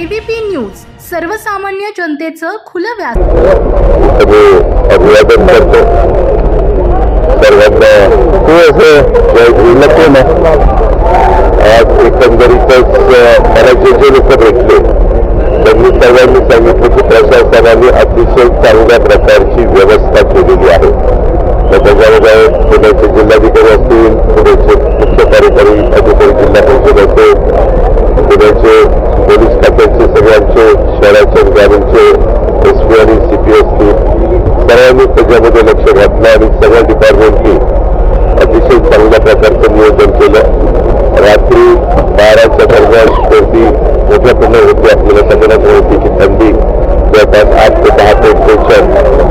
ABP news सर्वसामान्य जनतेचं खुलं व्यास अभिवादन करतो सर्वांना तू असं बोललं ते ना आज एकंदरीतच मला जे जे लोक भेटले त्यांनी सर्वांनी सांगितलं की प्रशासनाने अतिशय चांगल्या प्रकारची व्यवस्था केलेली आहे. मग त्याच्यामध्ये पुण्याचे जिल्हाधिकारी असतील शहराचे एस पी आणि सी पी असतील सर्वांनी त्याच्यामध्ये लक्ष घातलं आणि सगळ्या डिपार्टमेंटनी अतिशय चांगल्या प्रकारचं नियोजन केलं. रात्री बाराच्या दरम्यान गर्दी मोठ्या प्रमाणात होती. आपल्याला सगळ्यांना माहिती की थंडी. जवळपास आठ ते दहा टेम्परेचर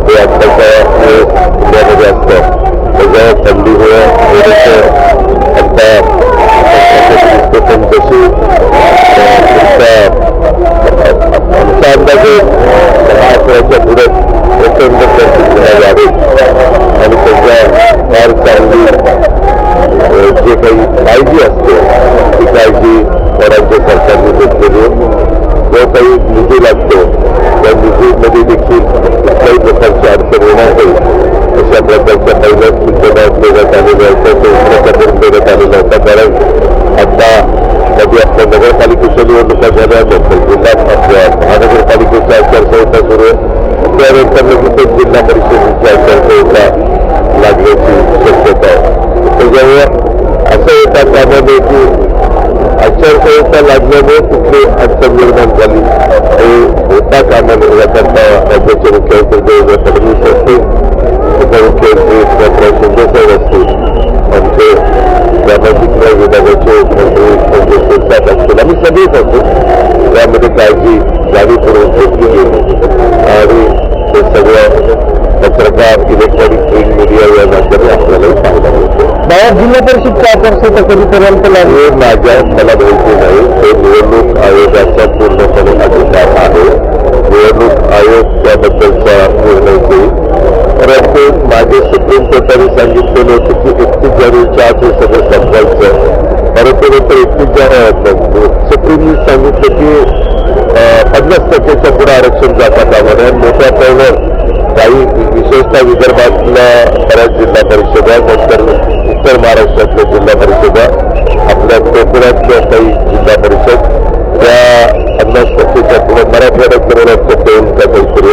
हे आत्ताच्या जे काही काळजी असते ती काळजी राज्य सरकारने घेतलेली. जो काही निधी लागतो त्या निधीमध्ये देखील कुठल्याही प्रकारची अडचण येणार नाही अशा प्रकारच्या पहिल्याच सूचना देण्यात आलेल्या होत्या ते उपक्रम देण्यात आलेला होता कारण आता मध्ये आपल्या नगरपालिकेच्या निवडणुका झाल्या नंतर जिल्हा आपल्या महानगरपालिकेची आचारसंहिता सुरू आहे त्यानंतर लगेचच जिल्हा परिषदेची आचारसंहिता लागण्याची शक्यता आहे त्याच्यामुळे असं येता त्यामध्ये की आचारसंहिता लागल्यामुळे कुठली अडचण निर्माण झाली हे होता कामाने याकरता राज्याचे मुख्यमंत्री देवेंद्र फडणवीस असतील उपमुख्यमंत्री एकनाथराव शिंदेसाहेब असतील आमचे सामाजिक न्याय विभागाचे मंत्री संजय शिरसाट असतील आम्ही सगळेच असतो त्यामध्ये काळजी जाणीवपूर्वक घेतली गेली. आणि ते सगळं पत्रकार जिल्हा परिषदच्या आचारसंहिता कधीपर्यंत लागेल माझ्या मला माहिती नाही हे निवडणूक आयोगाचा पूर्णपणे अधिकार आहे निवडणूक आयोग त्याबद्दलचा निर्णय घेईल परंतु माझे सुप्रीम कोर्टाने सांगितलेलं होतं की एकतीस जानेवारीच्या आत हे सगळं संपायचं परंतु नंतर एकतीस जानेवारी सुप्रीमने सांगितलं की पन्नास टक्क्याच्या पुढे आरक्षण जाता कामा नये मोठ्या प्रमाणात काही विशेषतः विदर्भातल्या बऱ्याच जिल्हा परिषदा नंतर उत्तर महाराष्ट्रातल्या जिल्हा परिषदा आपल्या कोकणातल्या काही जिल्हा परिषद त्या पन्नास टक्केच्या दोन का काहीतरी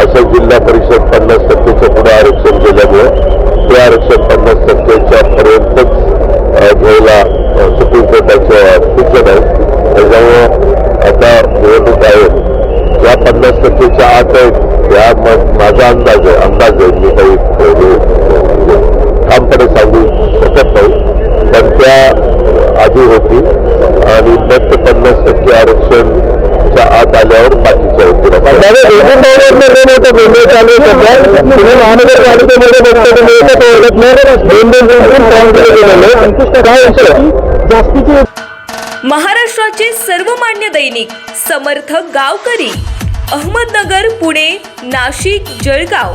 असं जिल्हा परिषद पन्नास टक्केचं पुढे आरक्षण केल्यामुळे ते आरक्षण पन्नास टक्क्याच्या पर्यंतच घ्यायला सुप्रीम कोर्टाचं सूचन आहे त्याच्यामुळं आता निवडणूक आयोग ज्या पन्नास टक्केच्या आत आहेत या माझा अंदाज आहे अंदाज आहे मी काही म्हणजे ठामपणे सांगू शकत नाही. पण त्या आधी होती आणि मग ते पन्नास टक्के आरक्षण आत आल्यावर जास्तीचे महाराष्ट्राचे सर्वमान्य दैनिक समर्थ गावकरी अहमदनगर पुणे नाशिक जळगाव.